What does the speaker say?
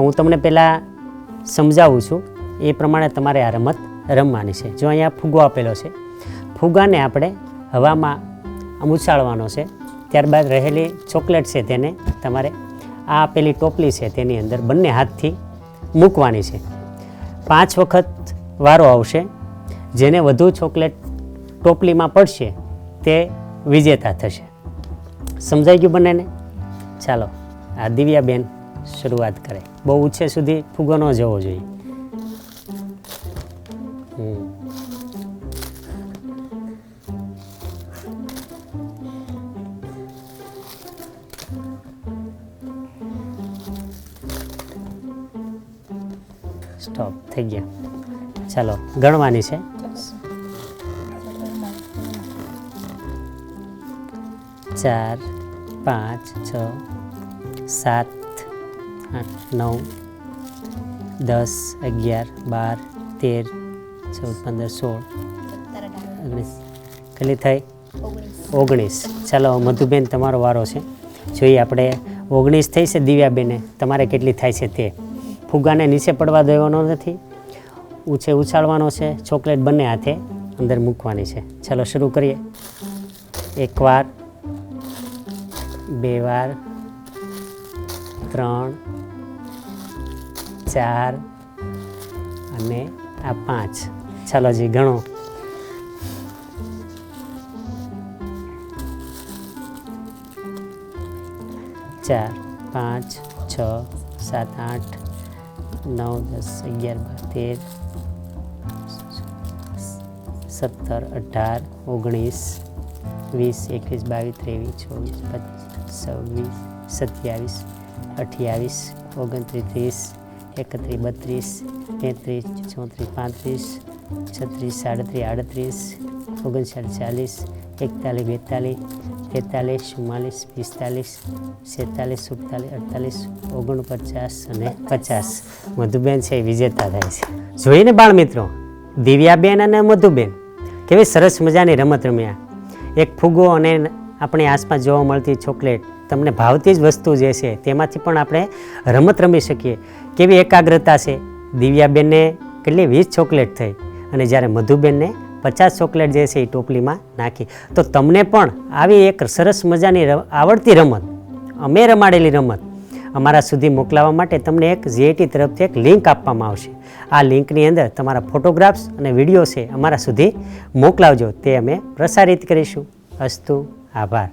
હું તમને પહેલાં સમજાવું છું. એ પ્રમાણે તમારે આ રમત રમવાની છે. જો અહીંયા ફુગ્ગો આપેલો છે. ફુગ્ગાને આપણે હવામાં ઉછાળવાનો છે. ત્યારબાદ રહેલી ચોકલેટ છે તેને તમારે આ આપેલી ટોપલી છે તેની અંદર બંને હાથથી મૂકવાની છે. પાંચ વખત વારો આવશે. જેને વધુ ચોકલેટ ટોપલીમાં પડશે તે વિજેતા થશે. સમજાઈ ગયું બંનેને? ચાલો, આ દિવ્યાબેન શરૂઆત કરે. બહુ ઉછે સુધી ફૂગો ન જવો જોઈએ. સ્ટોપ થઈ ગયા. ચાલો, ગણવાની છે. ચાર, પાંચ, છ, સાત આઠ, નવ, દસ, અગિયાર, બાર, તેર, ચૌદ, પંદર, સોળ, ઓગણીસ. કેટલી થઈ? ઓગણીસ. ચાલો, મધુબેન, તમારો વારો છે. જોઈએ આપણે, ઓગણીસ થઈ છે દિવ્યાબેને. તમારે કેટલી થાય છે તે? ફુગ્ગાને નીચે પડવા દેવાનો નથી. ઊંચે ઉછાળવાનો છે. ચોકલેટ બંને હાથે અંદર મૂકવાની છે. ચાલો, શરૂ કરીએ. એક વાર, બે વાર, ત્રણ ચાર અને આ પાંચ. ચાલો જી, ગણો. ચાર, પાંચ, છ, સાત, આઠ, નવ, દસ, અગિયાર, બાર, તેર, સત્તર, અઢાર, ઓગણીસ, વીસ, એકવીસ, બાવીસ, ત્રેવીસ, ચોવીસ, પચીસ, છવ્વીસ, સત્યાવીસ, અઠ્યાવીસ, ઓગણત્રીસ, ત્રીસ એકત્રીસ, બત્રીસ, તેત્રીસ, ચોત્રીસ, પાંત્રીસ, છત્રીસ, સાડત્રીસ, આડત્રીસ, ઓગણસાઠ, ચાલીસ, એકતાલીસ, બેતાલીસ, તેતાલીસ, ચુમ્માલીસ, પિસ્તાલીસ, છેતાલીસ, સુડતાલીસ, અડતાલીસ, ઓગણપચાસ અને પચાસ. મધુબેન છે, એ વિજેતા થાય છે. જોઈને બાળ મિત્રો, દિવ્યાબેન અને મધુબેન, કેવી સરસ મજાની રમત રમ્યા. એક ફુગ્ગો અને આપણી આસપાસ જોવા મળતી ચોકલેટ તમને ભાવતી જ વસ્તુ જે છે, તેમાંથી પણ આપણે રમત રમી શકીએ. કેવી એકાગ્રતા છે? દિવ્યાબેનને કેટલી વીસ ચોકલેટ થઈ અને જ્યારે મધુબેનને પચાસ ચોકલેટ જે છે એ ટોપલીમાં નાખી. તો તમને પણ આવી એક સરસ મજાની આવડતી રમત, અમે રમાડેલી રમત, અમારા સુધી મોકલાવવા માટે તમને એક જીઆઈટી તરફથી એક લિંક આપવામાં આવશે. આ લિંકની અંદર તમારા ફોટોગ્રાફ્સ અને વીડિયો છે, અમારા સુધી મોકલાવજો. તે અમે પ્રસારિત કરીશું. અસ્તુ, આભાર.